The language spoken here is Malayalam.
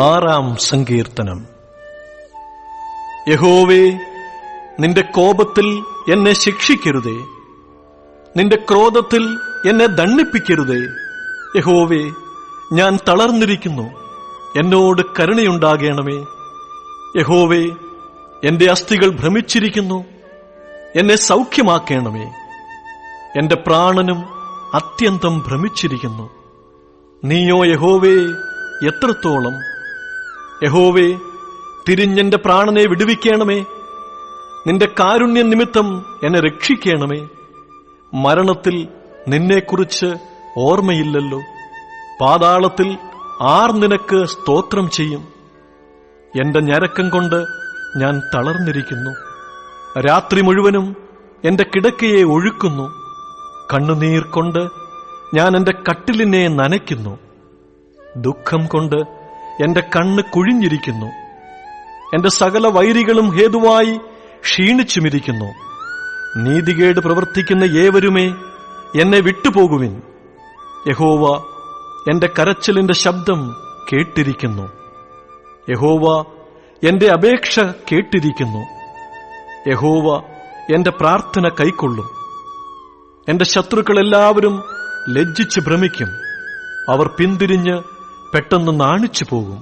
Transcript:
ആറാം സങ്കീർത്തനം. യഹോവേ നിന്റെ കോപത്തിൽ എന്നെ ശിക്ഷിക്കരുതേ. നിന്റെ ക്രോധത്തിൽ എന്നെ ദണ്ണിപ്പിക്കരുതേ യഹോവേ ഞാൻ തളർന്നിരിക്കുന്നു. എന്നോട് കരുണയുണ്ടാകേണമേ. യഹോവേ എന്റെ അസ്ഥികൾ ഭ്രമിച്ചിരിക്കുന്നു. എന്നെ സൗഖ്യമാക്കണമേ. എന്റെ പ്രാണനും അത്യന്തം ഭ്രമിച്ചിരിക്കുന്നു. നീയോ യഹോവേ എത്രത്തോളം യഹോവേ തിരിഞ്ഞെന്റെ പ്രാണനെ വിടുവിക്കണമേ. നിന്റെ കാരുണ്യ നിമിത്തം എന്നെ രക്ഷിക്കണമേ. മരണത്തിൽ നിന്നെക്കുറിച്ച് ഓർമ്മയില്ലല്ലോ. പാതാളത്തിൽ ആർ നിനക്ക് സ്തോത്രം ചെയ്യും. എന്റെ ഞരക്കം കൊണ്ട് ഞാൻ തളർന്നിരിക്കുന്നു. രാത്രി മുഴുവനും എന്റെ കിടക്കയെ ഒഴുക്കുന്നു. കണ്ണുനീർ കൊണ്ട് ഞാൻ എന്റെ കട്ടിലിനെ നനയ്ക്കുന്നു. ദുഃഖം കൊണ്ട് എന്റെ കണ്ണ് കുഴിഞ്ഞിരിക്കുന്നു. എന്റെ സകല വൈരികളും ഹേതുവായി ക്ഷീണിച്ചുമിരിക്കുന്നു. നീതികേട് പ്രവർത്തിക്കുന്ന ഏവരുമേ എന്നെ വിട്ടുപോകുവിൻ. യഹോവ എന്റെ കരച്ചിലിന്റെ ശബ്ദം കേട്ടിരിക്കുന്നു. യഹോവ എന്റെ അപേക്ഷ കേട്ടിരിക്കുന്നു. യഹോവ എന്റെ പ്രാർത്ഥന കൈക്കൊള്ളും. എന്റെ ശത്രുക്കളെല്ലാവരും ലജ്ജിച്ച് ഭ്രമിക്കും. അവർ പിന്തിരിഞ്ഞ് പെട്ടെന്ന് നാണിച്ചു പോകും